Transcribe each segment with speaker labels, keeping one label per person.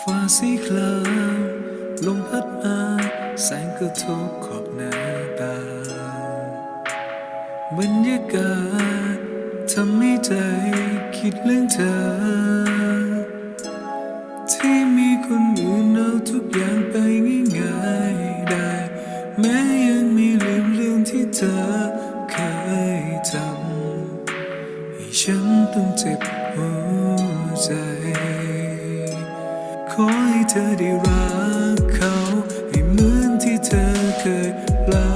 Speaker 1: ฟ้าสีครามลมพัดมาแสงกระทบขอบหน้าตาบรรยากาศทำให้ใจคิดเรื่องเธอ ที่มีคนอื่นเอาทุกอย่างไปง่ายๆได้ แม้ยังไม่ลืมเรื่องที่เธอเคยทำให้ฉันต้องเจ็บหัวใจ ขอให้เธอได้รักเขาให้เหมือนที่เธอเคยรั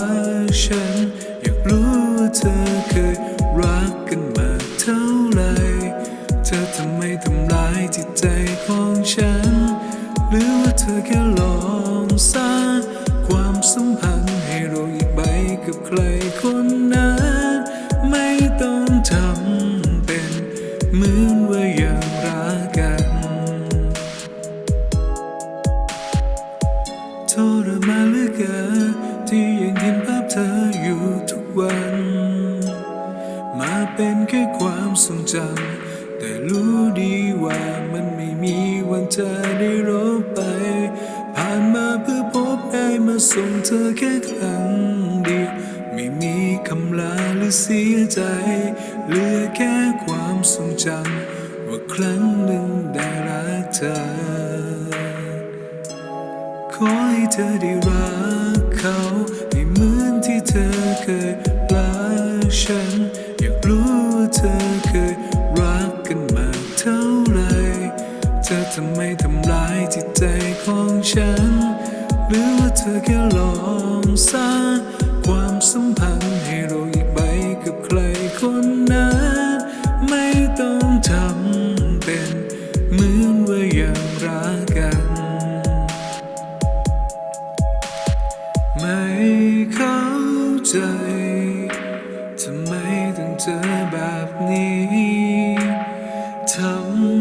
Speaker 1: กฉัน อยากรู้ว่าเธอเคยรักกันมาเท่าไหรเธอทำไมทำร้ายจิตใจของฉัน หรือว่าเธอแค่ลองสร้างความสัมพันธ์ให้เราอีกใบกับใครคนนั้น ไม่ต้องทำเป็นเหมือน ค่ความทรงจำแต่รู้ดีว่ามันไม่มีวันเธอได้รบไป ผ่านมาเพื่อพบได้มาส่งเธอแค่ครั้งเดียวไม่มีคำลาหรือเสียใจ เหลือแค่ความทรงจำว่าครั้งหนึ่งได้รักเธอ ขอให้เธอได้รักเขาให้เหมือนที่เธอเคยำร้ายจิตใจของฉัน หรือว่าเธอแค่ลองสร้างความสัมพันธ์ให้เราอีกใบกับใครคนนั้น ไม่ต้องทำเป็นเหมือนว่ายังรักกัน ไม่เข้าใจทำไมต้องเจอแบบนี้ทำ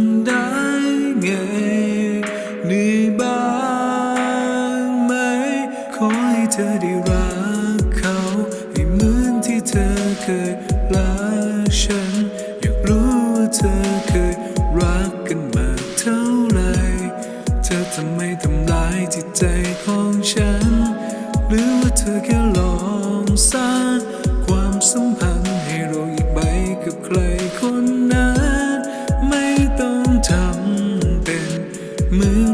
Speaker 1: ยรักฉัน อยากรู้ว่าเธอเคยรักกันมาเท่าไหรเธอทำไมทำร้ายจิตใจของฉัน หรือว่าเธอแค่ลองสร้างความสัมพันธ์ให้เราอีกใบกับใครคนนั้น ไม่ต้องทำเป็นเหมือน